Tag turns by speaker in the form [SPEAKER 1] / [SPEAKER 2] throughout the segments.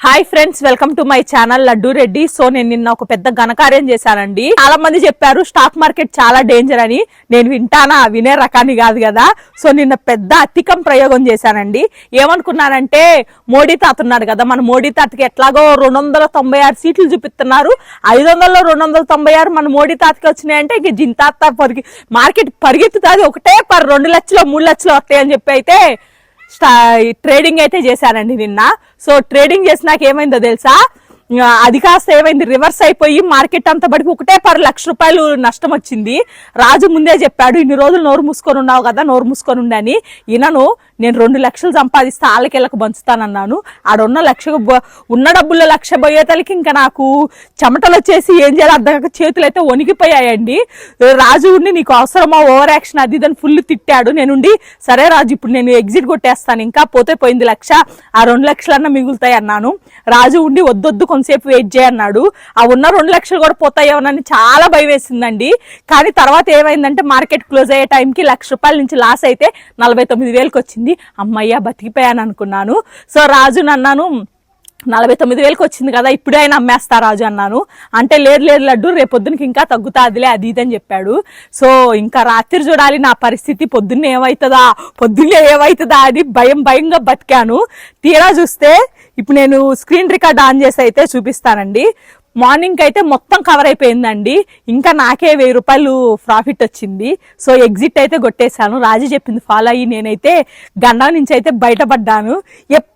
[SPEAKER 1] Hi friends welcome to my channel Laddu Reddy so నేను నిన్న ఒక పెద్ద ఘనకార్యం చేశానండి. చాలా మంది చెప్పారు స్టాక్ మార్కెట్ చాలా డేంజర్ అని. నేను వింటానా వినే రకాన్ని కాదు కదా. సో నిన్న పెద్ద అతికం ప్రయోగం చేశానండి. ఏమనుకున్నానంటే మోడీ తాత ఉన్నాడు కదా. మన మోడీ తాతకి ఎట్లాగో రెండు వందల తొంభై ఆరు సీట్లు చూపిస్తున్నారు. ఐదు వందలలో రెండు వందల తొంభై ఆరు మన మోడీ తాతకి వచ్చినాయంటే ఇక జింతాత పరిగి మార్కెట్ పరిగెత్తుతుంది ఒకటే పర్ రెండు లక్షలు మూడు లక్షలు వస్తాయి అని చెప్పి అయితే ట్రేడింగ్ అయితే చేశానండి నిన్న. సో ట్రేడింగ్ చేసినాక ఏమైందో తెలుసా? అది కాస్త ఏమైంది? రివర్స్ అయిపోయి మార్కెట్ అంతా బడికి ఒకటే పర్ లక్ష రూపాయలు నష్టం వచ్చింది. రాజు ముందే చెప్పాడు ఇన్ని రోజులు నోరు మూసుకొని ఉన్నావు కదా నోరు మూసుకొని ఉండని ఈయనను నేను రెండు లక్షలు సంపాదిస్తే ఆళ్ళకెళ్ళకు పంచుతానన్నాను. ఆడున్న లక్ష ఉన్న డబ్బుల్లో లక్ష పోయేతలకి ఇంకా నాకు చెమటలు వచ్చేసి ఏం చేయాలి అర్థం కాక చేతులు అయితే వణికిపోయాయండి. రాజు ఉండి నీకు అవసరమా ఓవర్ యాక్షన్ అది ఇదని ఫుల్ తిట్టాడు. నేనుండి సరే రాజు ఇప్పుడు నేను ఎగ్జిట్ కొట్టేస్తాను. ఇంకా పోతే పోయింది లక్ష ఆ రెండు లక్షలన్నా మిగులుతాయి అన్నాను రాజు ఉండి వద్దొద్దు కొంతసేపు వెయిట్ చేయన్నాడు ఆ ఉన్న రెండు లక్షలు కూడా పోతాయేమోనని చాలా భయం వేసిందండి కానీ తర్వాత ఏమైందంటే మార్కెట్ క్లోజ్ అయ్యే టైంకి లక్ష రూపాయల నుంచి లాస్ అయితే నలభై తొమ్మిది వేలకు వచ్చింది అమ్మయ్య బతికిపోయాను అనుకున్నాను సో రాజు నన్నాను నలభై తొమ్మిది వేలకు వచ్చింది కదా ఇప్పుడే ఆయన అమ్మేస్తా రాజు అన్నాను. అంటే లేదు లేదు లడ్డు రేపు పొద్దునకి ఇంకా తగ్గుతాదిలే అది ఇది అని చెప్పాడు. సో ఇంకా రాత్రి చూడాలి నా పరిస్థితి పొద్దున్నే ఏమవుతుందా పొద్దున్నే ఏమవుతుందా అని భయం భయంగా బతికాను. తీరా చూస్తే ఇప్పుడు నేను స్క్రీన్ రికార్డ్ ఆన్ చేసి అయితే చూపిస్తానండి. మార్నింగ్ అయితే మొత్తం కవర్ అయిపోయిందండి. ఇంకా నాకే వెయ్యి రూపాయలు ప్రాఫిట్ వచ్చింది. సో ఎగ్జిట్ అయితే కొట్టేశాను. రాజు చెప్పింది ఫాలో అయ్యి నేనైతే గండా నుంచి అయితే బయటపడ్డాను.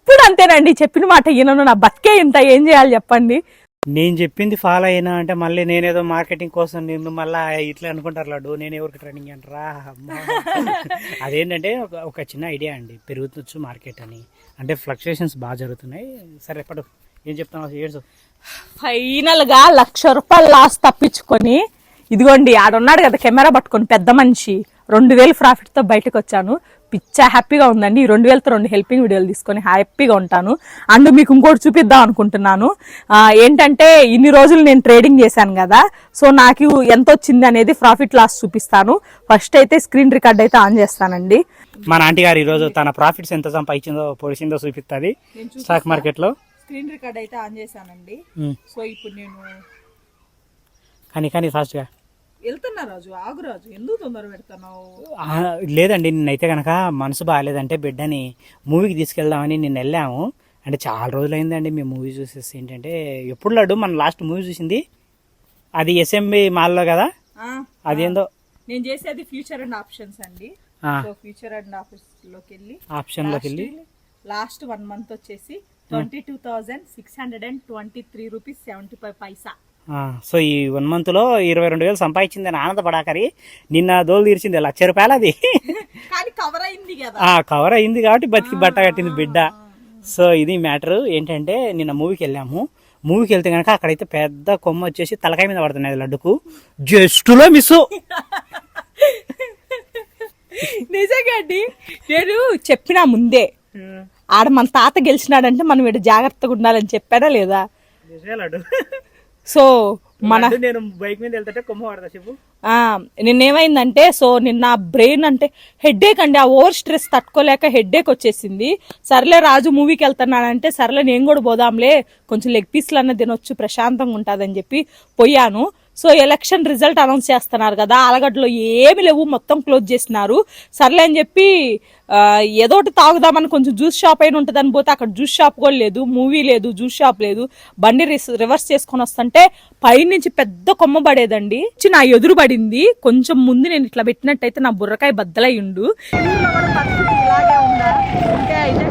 [SPEAKER 1] ఎప్పుడు అంతేనండి. చెప్పిన మాట ఈయనను నా బతికే ఇంత ఏం చేయాలి చెప్పండి.
[SPEAKER 2] నేను చెప్పింది ఫాలో అయినా అంటే మళ్ళీ నేనేదో మార్కెటింగ్ కోసం నేను మళ్ళీ ఇట్లా అనుకుంటారు లడ్డు. నేను ఎవరికి ట్రైనింగ్ అంటారా అమ్మా. అదేంటంటే ఒక ఒక చిన్న ఐడియా అండి. పెరుగుతచ్చు మార్కెట్ అని. అంటే ఫ్లక్చుయేషన్స్ బాగా జరుగుతున్నాయి. సరే పడు. ఏం చెప్తాను ఏడ్చు
[SPEAKER 1] ఫైనల్గా లక్ష రూపాయలు లాస్ తప్పించుకొని ఇదిగోండి ఆడున్నాడు కదా కెమెరా పట్టుకొని పెద్ద మనిషి. రెండు వేలు ప్రాఫిట్తో బయటకు వచ్చాను. పిచ్చా హ్యాపీగా ఉందండి. ఈ రెండు వేలతో రెండు హెల్పింగ్ వీడియోలు తీసుకొని హ్యాపీగా ఉంటాను. అండ్ మీకు ఇంకోటి చూపిద్దాం అనుకుంటున్నాను. ఏంటంటే ఇన్ని రోజులు నేను ట్రేడింగ్ చేశాను కదా. సో నాకు ఎంత వచ్చింది అనేది ప్రాఫిట్ లాస్ చూపిస్తాను. ఫస్ట్ అయితే స్క్రీన్ రికార్డ్ అయితే ఆన్ చేస్తానండి.
[SPEAKER 2] మా నాంటి గారు ఈరోజు తన ప్రాఫిట్స్ ఎంత సంపాదించిందో పొడిచిందో చూపిస్తుంది. స్టాక్ మార్కెట్లో.
[SPEAKER 1] స్క్రీన్ రికార్డ్ అయితే ఆన్ చేశానండి. సో ఇప్పుడు నేను
[SPEAKER 2] కానీ కానీ ఫాస్ట్గా.
[SPEAKER 1] వెళ్తున్నా రాజు ఆగు రాజు. ఎందుకు తొందర పెడుతున్నావు
[SPEAKER 2] లేదండి నిన్నైతే కనుక మనసు బాగాలేదంటే బిడ్డని మూవీకి తీసుకెళ్దామని నిన్న వెళ్ళాము. అంటే చాలా రోజులైందండి మేము మూవీ చూసేసి. ఏంటంటే ఎప్పుడు లడ్డు? మన లాస్ట్ మూవీ చూసింది. అది ఎస్ఎంబి మాల్లో కదా? అదేందో?
[SPEAKER 1] నేను చేసేది ఫ్యూచర్ అండ్ ఆప్షన్స్ అండి. సో ఫ్యూచర్ అండ్ ఆఫీస్లోకి వెళ్ళి
[SPEAKER 2] ఆప్షన్లోకి వెళ్ళి?
[SPEAKER 1] లాస్ట్ వన్ మంత్ వచ్చేసి twenty two thousand six hundred and twenty three rupees seventy five paisa
[SPEAKER 2] so ఈ వన్ మంత్లో ఇరవై రెండు వేలు సంపాదించిందని ఆనందపడాకరి నిన్న దోలు తీర్చింది లక్ష రూపాయలు అది.
[SPEAKER 1] కానీ కవర్ అయింది కదా.
[SPEAKER 2] ఆ కవర్ అయింది కాబట్టి బతికి బట్ట కట్టింది బిడ్డ. సో ఇది మ్యాటర్ ఏంటంటే నిన్న మూవీకి వెళ్ళాము. మూవీకి వెళ్తే కనుక అక్కడైతే పెద్ద కొమ్మ వచ్చేసి తలకాయ మీద పడుతున్నాయి లడ్డుకు. జస్టులో మిస్
[SPEAKER 1] నిజంగా అండి నేను చెప్పినా ముందే ఆడ మన తాత గెలిచినాడంటే మనం ఇటు జాగ్రత్తగా ఉండాలని చెప్పాడా లేదా?
[SPEAKER 2] లడ్డు.
[SPEAKER 1] సో మన
[SPEAKER 2] నేను బైక్ మీద వెళ్తుంటే కొమ్మ పడతా చెప్పు.
[SPEAKER 1] ఆ, నిన్నేమైందంటే సో నిన్న బ్రెయిన్ అంటే హెడ్ఏక్ అండి ఆ ఓవర్ స్ట్రెస్ తట్టుకోలేక హెడ్ఏక్ వచ్చేసింది. సర్లే రాజు మూవీకి వెళ్తున్నానంటే సర్లే నేను కూడా పోదాంలే కొంచెం లెగ్ పీస్లు అన్న తినొచ్చు ప్రశాంతంగా ఉంటుందని చెప్పి పోయాను. సో ఎలక్షన్ రిజల్ట్ అనౌన్స్ చేస్తున్నారు కదా ఆలగడ్డలో ఏమి లేవు మొత్తం క్లోజ్ చేసినారు. సర్లే అని చెప్పి ఏదోటి తాగుదామని కొంచెం జ్యూస్ షాప్ అయిన ఉంటుందని పోతే అక్కడ జ్యూస్ షాప్ కూడా లేదు మూవీ లేదు జ్యూస్ షాప్ లేదు. బండి రిస్- రివర్స్ చేసుకొని వస్తుంటే పైనుంచి పెద్ద కొమ్మ పడేదండి. వచ్చి నా ఎదురు పడింది. కొంచెం ముందు నేను ఇట్లా పెట్టినట్టయితే నా బుర్రకాయ బద్దలై అయితే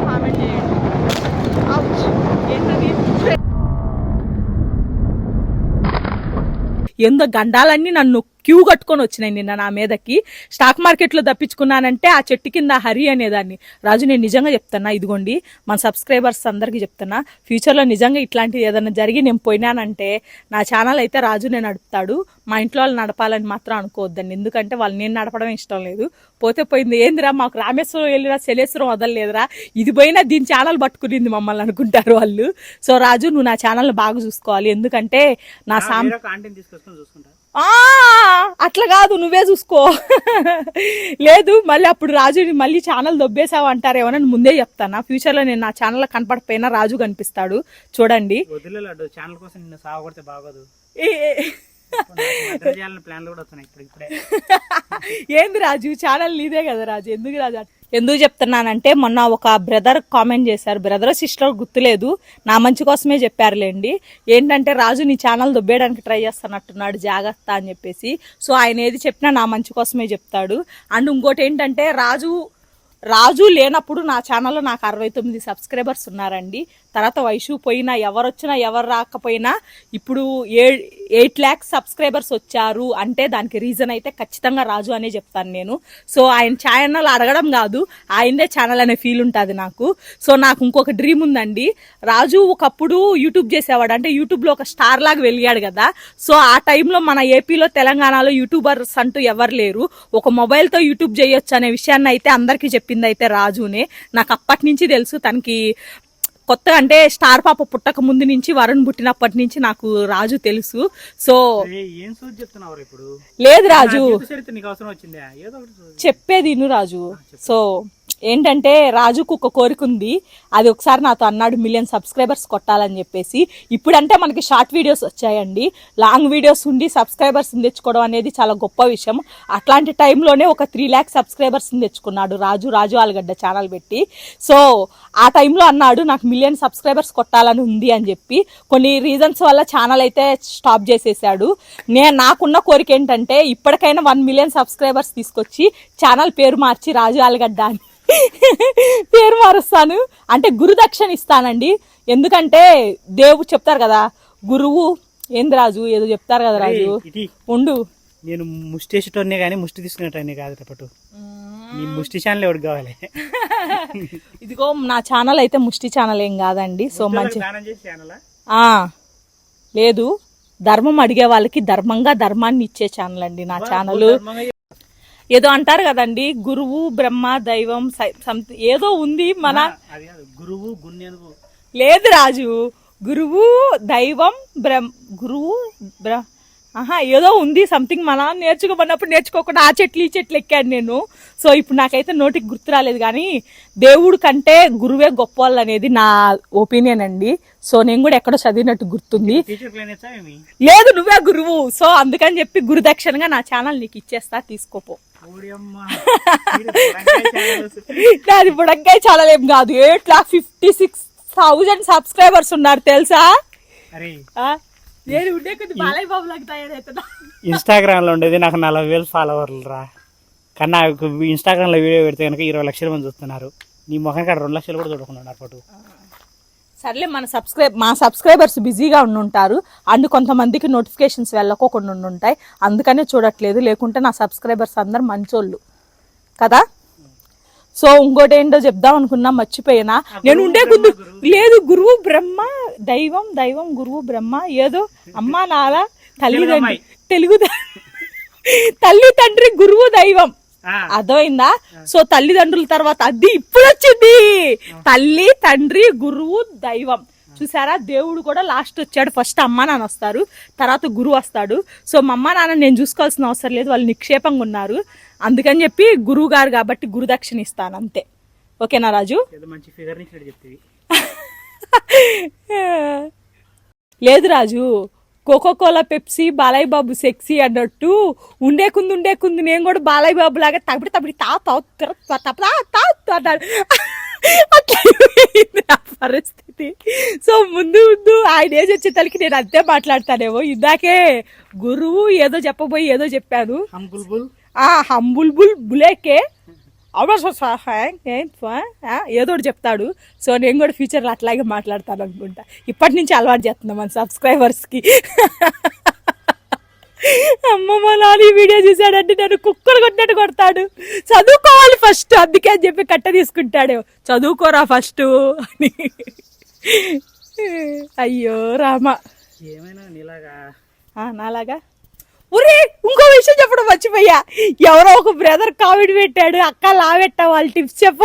[SPEAKER 1] ఎందో గండాలన్నీ నన్ను క్యూ కట్టుకొని వచ్చినాయి నిన్న నా మీదకి. స్టాక్ మార్కెట్లో తప్పించుకున్నానంటే ఆ చెట్టు కింద హరి అనేదాన్ని. రాజు నేను నిజంగా చెప్తున్నా ఇదిగోండి మన సబ్స్క్రైబర్స్ అందరికీ చెప్తున్నా ఫ్యూచర్లో నిజంగా ఇట్లాంటిది ఏదైనా జరిగి నేను పోయినానంటే నా ఛానల్ అయితే రాజు నేను నడుపుతాడు. మా ఇంట్లో వాళ్ళు నడపాలని మాత్రం అనుకోవద్దండి. ఎందుకంటే వాళ్ళు నేను నడపడం ఇష్టం లేదు. పోతే పోయింది ఏందిరా మాకు రామేశ్వరం వెళ్ళిరా శలేశ్వరం వదలలేదురా ఇది పోయినా దీని ఛానల్ పట్టుకునింది మమ్మల్ని అనుకుంటారు వాళ్ళు. సో రాజు నువ్వు నా ఛానల్ బాగా చూసుకోవాలి. ఎందుకంటే నా సామ్ అట్లా కాదు నువ్వే చూసుకో. లేదు మళ్ళీ అప్పుడు రాజుని మళ్ళీ ఛానల్ దొబ్బేసావు అంటారేమో అని ముందే చెప్తాను. ఫ్యూచర్లో నేను నా ఛానల్ కనపడకపోయినా రాజు కనిపిస్తాడు. చూడండి.
[SPEAKER 2] ఛానల్ కోసం బాగోదు.
[SPEAKER 1] ఏంది రాజు? ఛానల్ నీదే కదా రాజు. ఎందుకు రాజు? ఎందుకు చెప్తున్నానంటే మొన్న ఒక బ్రదర్ కామెంట్ చేశారు. బ్రదర్ సిస్టర్ గుర్తులేదు. నా మంచి కోసమే చెప్పారులేండి. ఏంటంటే రాజు నీ ఛానల్ దొబ్బేయడానికి ట్రై చేస్తున్నట్టున్నాడు జాగ్రత్త అని చెప్పేసి. సో ఆయన ఏది చెప్పినా నా మంచి కోసమే చెప్తాడు. అండ్ ఇంకోటి ఏంటంటే రాజు రాజు లేనప్పుడు నా ఛానల్లో నాకు అరవై తొమ్మిది సబ్స్క్రైబర్స్ ఉన్నారండి. తర్వాత వయసు పోయినా ఎవరొచ్చినా ఎవరు రాకపోయినా ఇప్పుడు ఏ ఎయిట్ ల్యాక్స్ సబ్స్క్రైబర్స్ వచ్చారు అంటే దానికి రీజన్ అయితే ఖచ్చితంగా రాజు అనే చెప్తాను నేను. సో ఆయన ఛానల్ అడగడం కాదు ఆయనదే ఛానల్ అనే ఫీల్ ఉంటుంది నాకు. సో నాకు ఇంకొక డ్రీమ్ ఉందండి. రాజు ఒకప్పుడు యూట్యూబ్ చేసేవాడు అంటే యూట్యూబ్లో ఒక స్టార్ లాగా వెలిగాడు కదా. సో ఆ టైంలో మన ఏపీలో తెలంగాణలో యూట్యూబర్స్ అంటూ ఎవరు లేరు. ఒక మొబైల్తో యూట్యూబ్ చేయొచ్చు అనే విషయాన్ని అయితే అందరికీ చెప్పింది అయితే రాజునే. నాకు అప్పటి నుంచి తెలుసు తనకి కొత్తగా అంటే స్టార్ పాప పుట్టక ముందు నుంచి వరుణ్ పుట్టినప్పటి నుంచి నాకు రాజు తెలుసు. సో
[SPEAKER 2] ఏ, చెప్తున్నావు ఇప్పుడు?
[SPEAKER 1] లేదు రాజు. చెప్పేది రాజు. సో ఏంటంటే రాజుకు ఒక కోరిక ఉంది అది ఒకసారి నాతో అన్నాడు మిలియన్ సబ్స్క్రైబర్స్ కొట్టాలని చెప్పేసి. ఇప్పుడంటే మనకి షార్ట్ వీడియోస్ వచ్చాయండి. లాంగ్ వీడియోస్ ఉండి సబ్స్క్రైబర్స్ తెచ్చుకోవడం అనేది చాలా గొప్ప విషయం. అట్లాంటి టైంలోనే ఒక త్రీ ల్యాక్ సబ్స్క్రైబర్స్ తెచ్చుకున్నాడు రాజు రాజు ఆలుగడ్డ ఛానల్ పెట్టి. సో ఆ టైంలో అన్నాడు నాకు మిలియన్ సబ్స్క్రైబర్స్ కొట్టాలని ఉంది అని చెప్పి. కొన్ని రీజన్స్ వల్ల ఛానల్ అయితే స్టాప్ చేసేసాడు. నేను నాకున్న కోరిక ఏంటంటే ఇప్పటికైనా వన్ మిలియన్ సబ్స్క్రైబర్స్ తీసుకొచ్చి ఛానల్ పేరు మార్చి రాజు ఆలుగడ్డ అని పేరు మారుస్తాను. అంటే గురుదక్షిణ ఇస్తానండి. ఎందుకంటే దేవుడు చెప్తారు కదా గురువు ఏంది రాజు? ఏదో చెప్తారు కదా రాజు. ఉండు.
[SPEAKER 2] నేను ముష్టి వేసేటోనే కానీ ముష్టి తీసుకునేటోనే కాదు రేపటు నీ ముష్టి ఛానల్ ఎవరికి కావాలి?
[SPEAKER 1] ఇదిగో నా ఛానల్ అయితే ముష్టి ఛానల్ ఏం కాదండి. సో మంచి లేదు. ధర్మం అడిగే వాళ్ళకి ధర్మంగా ధర్మాన్ని ఇచ్చే ఛానల్ అండి నా ఛానల్. ఏదో అంటారు కదండి గురువు బ్రహ్మ దైవం సంథింగ్ ఏదో ఉంది మన
[SPEAKER 2] గురువు
[SPEAKER 1] లేదు రాజు గురువు దైవం బ్రహ్మ గురువు బ్ర ఆహా ఏదో ఉంది సంథింగ్ మన నేర్చుకోమన్నప్పుడు నేర్చుకోకుండా ఆ చెట్లు ఈ చెట్లు ఎక్కాను నేను. సో ఇప్పుడు నాకైతే నోటికి గుర్తు రాలేదు కానీ దేవుడు కంటే గురువే గొప్ప అనేది నా ఒపీనియన్ అండి. సో నేను కూడా ఎక్కడో చదివినట్టు గుర్తుంది. లేదు నువ్వే గురువు. సో అందుకని చెప్పి గురుదక్షిణగా నా ఛానల్ నీకు ఇచ్చేస్తా తీసుకోపో. నాది బుడంకాయ ఛానల్ ఏం కాదు. Eight lakh fifty six thousand subscribers ఉన్నారు తెలుసా నేను ఉండే కొద్ది బాలయ్య బాబు లాగా తయారవుతున్నా
[SPEAKER 2] ఇన్స్టాగ్రామ్లో ఉండేది నాకు నలభై వేలు ఫాలోవర్లు రా. కానీ నాకు ఇన్స్టాగ్రామ్లో వీడియో పెడితే కనుక ఇరవై లక్షల మంది చూస్తున్నారు. నీ ముఖం కాడ రెండు లక్షలు కూడా చూడకున్నారు పట్టు
[SPEAKER 1] సర్లే మన సబ్స్క్రైబ్ మా సబ్స్క్రైబర్స్ బిజీగా ఉండుంటారు. అండ్ కొంతమందికి నోటిఫికేషన్స్ వెళ్ళకోకుండా ఉండుంటాయి. అందుకనే చూడట్లేదు. లేకుంటే నా సబ్స్క్రైబర్స్ అందరు మంచోళ్ళు. కదా? సో ఇంకోటి ఏంటో చెప్దాం అనుకున్నా మర్చిపోయినా. నేను ఉండే గుద్దు లేదు గురువు బ్రహ్మ దైవం దైవం గురువు బ్రహ్మ ఏదో అమ్మ నాల తల్లిదండ్రి. తెలుగు తల్లి తండ్రి గురువు దైవం. అర్థమైందా? సో తల్లిదండ్రుల తర్వాత అది ఇప్పుడు వచ్చింది తల్లి తండ్రి గురువు దైవం. చూసారా? దేవుడు కూడా లాస్ట్ వచ్చాడు. ఫస్ట్ అమ్మ నాన్న వస్తారు. తర్వాత గురువు వస్తాడు. సో మా అమ్మ నాన్న నేను చూసుకోవాల్సిన అవసరం లేదు. వాళ్ళు నిక్షేపంగా ఉన్నారు. అందుకని చెప్పి గురువు గారు కాబట్టి గురుదక్షిణ ఇస్తాను అంతే. ఓకేనా రాజు?
[SPEAKER 2] మంచి ఫిగర్
[SPEAKER 1] లేదు Raju Coca Cola Pepsi Balayya Babu sexy అన్నట్టు ఉండే కుంది ఉండే కుంది నేను కూడా బాలయ్య బాబు లాగా తప్పుడు తప్పుడు తా తా తిర తా తా తా తా తా అన్నాడు. అట్లా అయిపోయింది నా పరిస్థితి. సో ముందు ముందు ఆయన ఏజ్ వచ్చే తలకి నేను అంతే మాట్లాడతానేమో. ఇందాకే గురువు ఏదో చెప్పబోయి ఏదో చెప్పాను.
[SPEAKER 2] హమ్ బుల్బుల్
[SPEAKER 1] ఆ హంబుల్బుల్ బులేకే అవసరం ఏదో ఒకటి చెప్తాడు. సో నేను కూడా ఫ్యూచర్లో అట్లాగే మాట్లాడతాను అనుకుంటా. ఇప్పటి నుంచి అలవాటు చేస్తున్నాం మన సబ్స్క్రైబర్స్కి అమ్మ మా నాన్న ఈ వీడియో చూసాడంటే నన్ను కుక్కలు కొట్టినట్టు కొడతాడు. చదువుకోవాలి ఫస్ట్ అందుకే అని చెప్పి కట్ట తీసుకుంటాడు. చదువుకోరా ఫస్ట్ అని. అయ్యో రామ.
[SPEAKER 2] ఏమైనా నీలాగా
[SPEAKER 1] నాలాగా? ఒరే ఇంకో విషయం చెప్పడం మర్చిపోయా. ఎవరో ఒక బ్రదర్ కామెడీ పెట్టాడు అక్క లా పెట్టా టిప్స్ చెప్ప.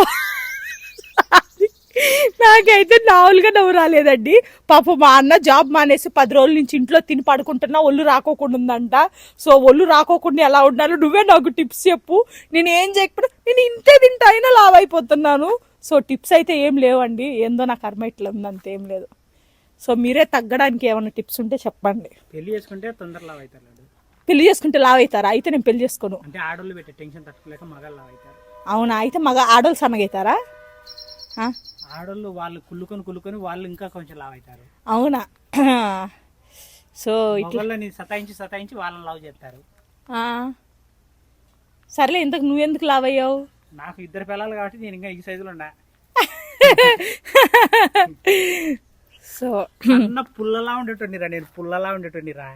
[SPEAKER 1] నాకైతే నావులుగా నవ్వు రాలేదండి. పాప మా అన్న జాబ్ మానేసి పది రోజుల నుంచి ఇంట్లో తిని పడుకుంటున్నా ఒళ్ళు రాకోకుండా ఉందంట. సో ఒళ్ళు రాకోకుండా ఎలా ఉండాలో నువ్వే నాకు టిప్స్ చెప్పు. నేను ఏం చేయకపోతే నేను ఇంతే తింటా అయినా లావ్ అయిపోతున్నాను సో టిప్స్ అయితే ఏం లేవండి. ఏందో నాకు కర్మ ఇట్లా ఉంది అంతేం లేదు. సో మీరే తగ్గడానికి ఏమైనా టిప్స్ ఉంటే చెప్పండి.
[SPEAKER 2] పెళ్ళి చేసుకుంటే తొందరలో అవుతారు
[SPEAKER 1] పెళ్ళి చేసుకుంటే లావ్ అవుతారా అయితే నేను పెళ్ళి చేసుకోను.
[SPEAKER 2] అంటే ఆడోళ్ళు పెట్టే టెన్షన్ తట్టుకోలేక మగాళ్ళు అవుతారు
[SPEAKER 1] అవునా? అయితే మగ ఆడోళ్ళు సన్నగవుతారా ఆ?
[SPEAKER 2] ఆడోళ్ళు వాళ్ళు కుళ్ళుకొని కుళ్ళుకొని వాళ్ళు ఇంకా కొంచెం లావ్ అవుతారు
[SPEAKER 1] అవునా? సో ఇట్లా
[SPEAKER 2] మగళ్ళని సతాయించి సతాయించి వాళ్ళని లవ్ చేస్తారు.
[SPEAKER 1] ఆ. సర్లే ఇంతకు నువ్వెందుకు లావ్ అయ్యావు
[SPEAKER 2] నాకు ఇద్దరు పిల్లలు కాబట్టి నేను ఇంకా ఈ సైజులో ఉన్నా.
[SPEAKER 1] సో
[SPEAKER 2] అన్న పుల్లలా ఉండేటోనిరా నేను పుల్లలా ఉండేటోనిరా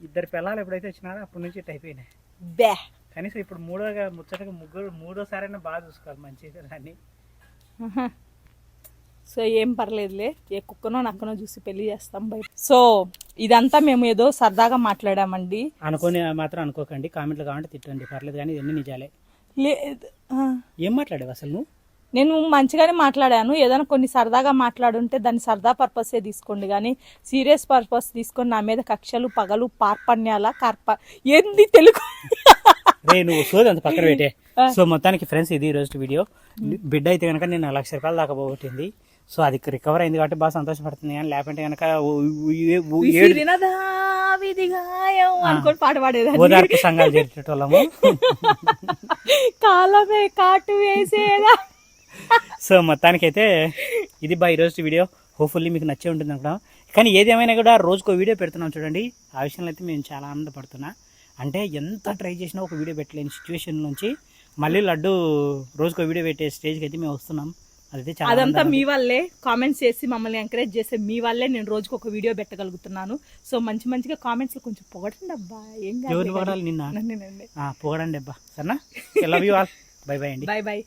[SPEAKER 2] ఇద్దరు పిల్లలు ఎప్పుడైతే వచ్చినారో అప్పటి నుంచి ఇట్ అయిపోయినాయి.
[SPEAKER 1] బే.
[SPEAKER 2] కనీసం ఇప్పుడు మూడోగా ముచ్చటగా ముగ్గురు మూడోసారైనా బాగా చూసుకోవాలి మంచిగా దాన్ని.
[SPEAKER 1] ఆహా. సో ఏం పర్లేదులే ఏ కుక్కనో నక్కనో చూసి పెళ్ళి చేస్తాం బయట. సో ఇదంతా మేము ఏదో సరదాగా మాట్లాడామండి.
[SPEAKER 2] అనుకోని మాత్రం అనుకోకండి కామెంట్లు కావాలంటే తిట్టండి పర్లేదు కానీ ఇవన్నీ నిజాలే.
[SPEAKER 1] లేదు.
[SPEAKER 2] ఏం మాట్లాడావు అసలు నువ్వు?
[SPEAKER 1] నేను మంచిగానే మాట్లాడాను. ఏదైనా కొన్ని సరదాగా మాట్లాడుంటే దాన్ని సరదా పర్పసే తీసుకోండి. కానీ సీరియస్ పర్పస్ తీసుకొని నా మీద కక్షలు పగలు పార్పణ్యాల కార్ప ఏంది తెలుగు?
[SPEAKER 2] సోది అంత పక్కన పెట్టే. సో మొత్తానికి ఫ్రెండ్స్ ఇది ఈ రోజు వీడియో. బిడ్డ అయితే కనుక నేను లక్ష రూపాయలు దాకా పోగొట్టింది. సో అది రికవర్ అయింది కాబట్టి బాగా సంతోషపడుతుంది. కానీ లేకుంటే కనుక
[SPEAKER 1] అనుకొని పాట పాడేదాన్ని.
[SPEAKER 2] ఓదార్పు సంఘాలు చేసేటోళ్ళము.
[SPEAKER 1] కాలమే కాటు వేసేదా?
[SPEAKER 2] సో మొత్తానికైతే ఇది బా ఈరోజు వీడియో. హోప్ఫుల్లీ మీకు నచ్చే ఉంటుంది అనుకున్నాం కానీ ఏదేమైనా కూడా రోజుకో వీడియో పెడుతున్నాం చూడండి. ఆ విషయంలో అయితే మేము చాలా ఆనందపడుతున్నా. అంటే ఎంత ట్రై చేసినా ఒక వీడియో పెట్టలేని సిచ్యువేషన్ నుంచి మళ్ళీ లడ్డు రోజుకో వీడియో పెట్టే స్టేజ్కి అయితే మేము వస్తున్నాం. అదైతే చాలా
[SPEAKER 1] అదంతా
[SPEAKER 2] ఆనందంగా
[SPEAKER 1] మీ వల్లే. కామెంట్స్ చేసి మమ్మల్ని ఎంకరేజ్ చేసే మీ వల్లే నేను రోజుకు ఒక వీడియో పెట్టగలుగుతున్నాను. సో మంచి మంచిగా కామెంట్స్ కొంచెం పొగడండి అబ్బా. ఏం
[SPEAKER 2] పొగడాలి నిన్న? పొగడండి అబ్బా. సరేనా? Love you all bye bye అండి.
[SPEAKER 1] Bye bye